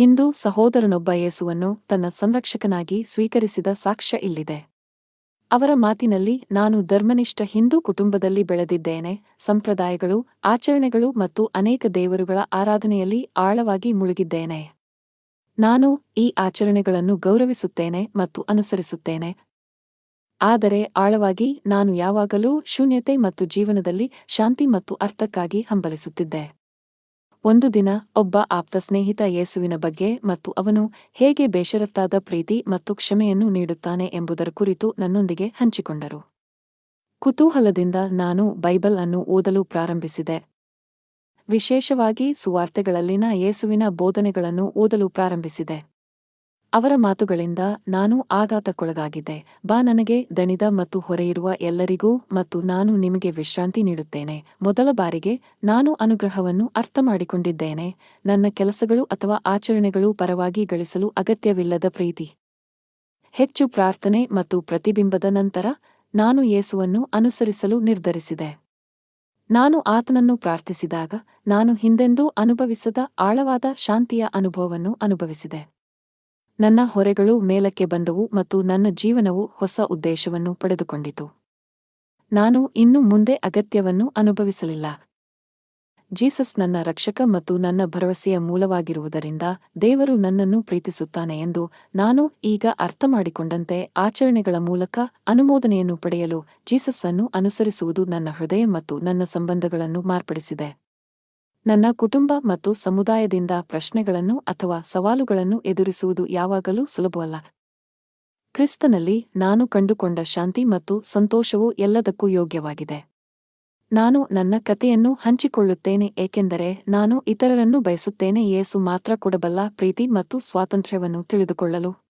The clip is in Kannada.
ಹಿಂದೂ ಸಹೋದರನೊಬ್ಬ ಯೇಸುವನ್ನು ತನ್ನ ಸಂರಕ್ಷಕನಾಗಿ ಸ್ವೀಕರಿಸಿದ ಸಾಕ್ಷ್ಯ ಇಲ್ಲಿದೆ. ಅವರ ಮಾತಿನಲ್ಲಿ, ನಾನು ಧರ್ಮನಿಷ್ಠ ಹಿಂದೂ ಕುಟುಂಬದಲ್ಲಿ ಬೆಳೆದಿದ್ದೇನೆ. ಸಂಪ್ರದಾಯಗಳು, ಆಚರಣೆಗಳು ಮತ್ತು ಅನೇಕ ದೇವರುಗಳ ಆರಾಧನೆಯಲ್ಲಿ ಆಳವಾಗಿ ಮುಳುಗಿದ್ದೇನೆ. ನಾನು ಈ ಆಚರಣೆಗಳನ್ನು ಗೌರವಿಸುತ್ತೇನೆ ಮತ್ತು ಅನುಸರಿಸುತ್ತೇನೆ. ಆದರೆ ಆಳವಾಗಿ ನಾನು ಯಾವಾಗಲೂ ಶೂನ್ಯತೆ ಮತ್ತು ಜೀವನದಲ್ಲಿ ಶಾಂತಿ ಮತ್ತು ಅರ್ಥಕ್ಕಾಗಿ ಹಂಬಲಿಸುತ್ತಿದ್ದೆ. ಒಂದು ದಿನ ಒಬ್ಬ ಆಪ್ತ ಸ್ನೇಹಿತ ಯೇಸುವಿನ ಬಗ್ಗೆ ಮತ್ತು ಅವನು ಹೇಗೆ ಬೇಷರತ್ತಾದ ಪ್ರೀತಿ ಮತ್ತು ಕ್ಷಮೆಯನ್ನು ನೀಡುತ್ತಾನೆ ಎಂಬುದರ ಕುರಿತು ನನ್ನೊಂದಿಗೆ ಹಂಚಿಕೊಂಡರು. ಕುತೂಹಲದಿಂದ ನಾನು ಬೈಬಲ್ ಅನ್ನು ಓದಲು ಪ್ರಾರಂಭಿಸಿದೆ. ವಿಶೇಷವಾಗಿ ಸುವಾರ್ತೆಗಳಲ್ಲಿನ ಯೇಸುವಿನ ಬೋಧನೆಗಳನ್ನು ಓದಲು ಪ್ರಾರಂಭಿಸಿದೆ. ಅವರ ಮಾತುಗಳಿಂದ ನಾನು ಆಘಾತಕ್ಕೊಳಗಾಗಿದ್ದೆ. ಬಾ ನನಗೆ ದಣಿದ ಮತ್ತು ಹೊರೆಯಿರುವ ಎಲ್ಲರಿಗೂ ಮತ್ತು ನಾನು ನಿಮಗೆ ವಿಶ್ರಾಂತಿ ನೀಡುತ್ತೇನೆ. ಮೊದಲ ಬಾರಿಗೆ ನಾನು ಅನುಗ್ರಹವನ್ನು ಅರ್ಥಮಾಡಿಕೊಂಡಿದ್ದೇನೆ. ನನ್ನ ಕೆಲಸಗಳು ಅಥವಾ ಆಚರಣೆಗಳು ಪರವಾಗಿ ಗಳಿಸಲು ಅಗತ್ಯವಿಲ್ಲದ ಪ್ರೀತಿ. ಹೆಚ್ಚು ಪ್ರಾರ್ಥನೆ ಮತ್ತು ಪ್ರತಿಬಿಂಬದ ನಂತರ ನಾನು ಯೇಸುವನ್ನು ಅನುಸರಿಸಲು ನಿರ್ಧರಿಸಿದೆ. ನಾನು ಆತನನ್ನು ಪ್ರಾರ್ಥಿಸಿದಾಗ ನಾನು ಹಿಂದೆಂದೂ ಅನುಭವಿಸದ ಆಳವಾದ ಶಾಂತಿಯ ಅನುಭವವನ್ನು ಅನುಭವಿಸಿದೆ. ನನ್ನ ಹೊರೆಗಳು ಮೇಲಕ್ಕೆ ಬಂದವು ಮತ್ತು ನನ್ನ ಜೀವನವು ಹೊಸ ಉದ್ದೇಶವನ್ನು ಪಡೆದುಕೊಂಡಿತು. ನಾನು ಇನ್ನು ಮುಂದೆ ಅಗತ್ಯವನ್ನು ಅನುಭವಿಸಲಿಲ್ಲ. ಜೀಸಸ್ ನನ್ನ ರಕ್ಷಕ ಮತ್ತು ನನ್ನ ಭರವಸೆಯ ಮೂಲವಾಗಿರುವುದರಿಂದ ದೇವರು ನನ್ನನ್ನು ಪ್ರೀತಿಸುತ್ತಾನೆ ಎಂದು ನಾನು ಈಗ ಅರ್ಥಮಾಡಿಕೊಂಡಂತೆ ಆಚರಣೆಗಳ ಮೂಲಕ ಅನುಮೋದನೆಯನ್ನು ಪಡೆಯಲು ಜೀಸಸ್ ಅನ್ನು ಅನುಸರಿಸುವುದು ನನ್ನ ಹೃದಯ ಮತ್ತು ನನ್ನ ಸಂಬಂಧಗಳನ್ನು ಮಾರ್ಪಡಿಸಿದೆ. ನನ್ನ ಕುಟುಂಬ ಮತ್ತು ಸಮುದಾಯದಿಂದ ಪ್ರಶ್ನೆಗಳನ್ನು ಅಥವಾ ಸವಾಲುಗಳನ್ನು ಎದುರಿಸುವುದು ಯಾವಾಗಲೂ ಸುಲಭವಲ್ಲ. ಕ್ರಿಸ್ತನಲ್ಲಿ ನಾನು ಕಂಡುಕೊಂಡ ಶಾಂತಿ ಮತ್ತು ಸಂತೋಷವು ಎಲ್ಲದಕ್ಕೂ ಯೋಗ್ಯವಾಗಿದೆ. ನಾನು ನನ್ನ ಕಥೆಯನ್ನು ಹಂಚಿಕೊಳ್ಳುತ್ತೇನೆ ಏಕೆಂದರೆ ನಾನು ಇತರರನ್ನು ಬಯಸುತ್ತೇನೆ ಏಸು ಮಾತ್ರ ಕೊಡಬಲ್ಲ ಪ್ರೀತಿ ಮತ್ತು ಸ್ವಾತಂತ್ರ್ಯವನ್ನು ತಿಳಿದುಕೊಳ್ಳಲು.